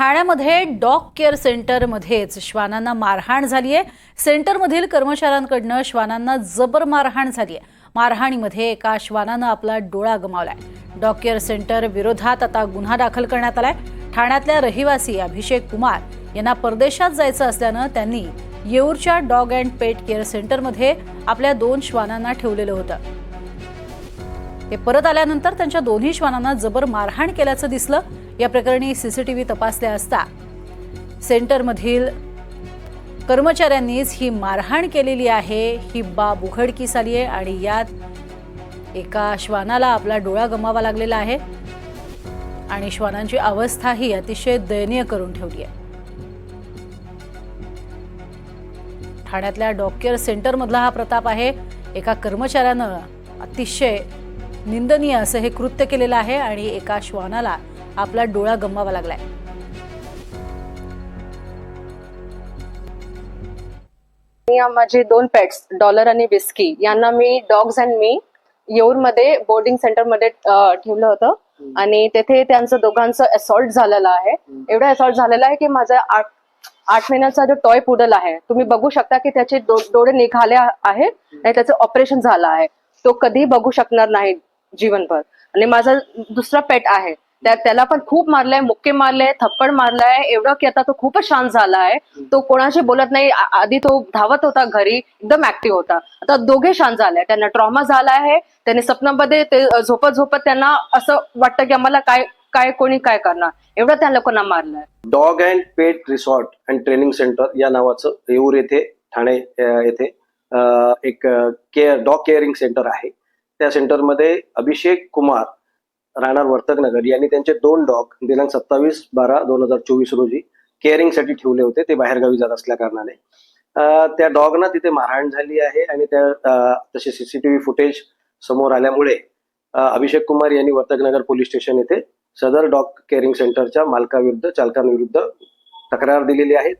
ठाण्यामध्ये dog care सेंटरमध्येच श्वानांना मारहाण झाली आहे. सेंटरमधील कर्मचाऱ्यांकडनं श्वानांना जबर मारहाण झाली आहे. मारहाणीमध्ये एका श्वानानं आपला डोळा गमावलाय. डॉग केअर सेंटर विरोधात आता गुन्हा दाखल करण्यात आलाय. ठाण्यातल्या रहिवासी अभिषेक कुमार यांना परदेशात जायचं असल्यानं त्यांनी येऊरच्या डॉग अँड पेट केअर सेंटरमध्ये आपल्या दोन श्वानांना ठेवलेलं होतं. ते परत आल्यानंतर त्यांच्या दोन्ही श्वानांना जबर मारहाण केल्याचं दिसलं. या प्रकरणी सीसीटीव्ही तपासल्या असता. सेंटरमधील कर्मचाऱ्यांनीच ही मारहाण केलेली आहे ही बाब उघडकीस आली आहे आणि यात एका श्वानाला आपला डोळा गमावा लागलेला आहे आणि श्वानांची अवस्था ही अतिशय दयनीय करून ठेवली आहे. ठाण्यातल्या डॉक्टर सेंटरमधला हा प्रताप आहे. एका कर्मचाऱ्यानं अतिशय निंदनीय असं हे कृत्य केलेलं आहे आणि एका श्वानाला आपला डोळा गमवावा लागलाय. माझे दोन पेट्स डॉलर आणि विस्की यांना मी डॉग्स अँड मी येऊरमध्ये बोर्डिंग सेंटरमध्ये मध्ये ठेवलं होतं. आणि तेथे त्यांचं दोघांचं असॉल्ट झालेलं आहे. एवढं असॉल्ट झालेलं आहे की माझा आठ आठ महिन्याचा जो टॉय पुडल आहे तुम्ही बघू शकता की त्याचे डोळे निघाले आहे आणि त्याचं ऑपरेशन झालं आहे. तो कधी बघू शकणार नाही. जीवनभर. आणि माझा दुसरा पेट आहे. त्या त्याला पण खूप मारलंय मुक्के मारले थप्पड मारलाय एवढं की आता तो खूपच शांत झाला आहे. तो कोणाशी बोलत नाही. आधी तो धावत होता घरी एकदम ऍक्टिव्ह होता. आता दोघे शांत झाले. त्यांना ट्रॉमा झाला आहे. त्यांनी स्वप्नामध्ये ते झोपत झोपत त्यांना असं वाटतं की आम्हाला काय काय कोणी काय करणार? एवढं त्या लोकांना मारलंय. Dog and pet resort and training centre या नावाचं येऊर येथे ठाणे येथे एक केअर डॉग केअरिंग सेंटर आहे. त्या सेंटरमध्ये अभिषेक कुमार राहणार वर्तकनगर. यांनी त्यांचे दोन डॉग दिनांक सत्तावीस बारा दोन हजार चोवीस रोजी केअरिंगसाठी ठेवले होते. ते बाहेरगावी जात असल्या कारणाने. त्या डॉगना तिथे मारहाण झाली आहे आणि त्या तसे सीसीटीव्ही फुटेज समोर आल्यामुळे अभिषेक कुमार यांनी वर्तकनगर पोलीस स्टेशन येथे सदर डॉग केअरिंग सेंटरच्या मालकाविरुद्ध चालकांविरुद्ध तक्रार दिलेली आहे.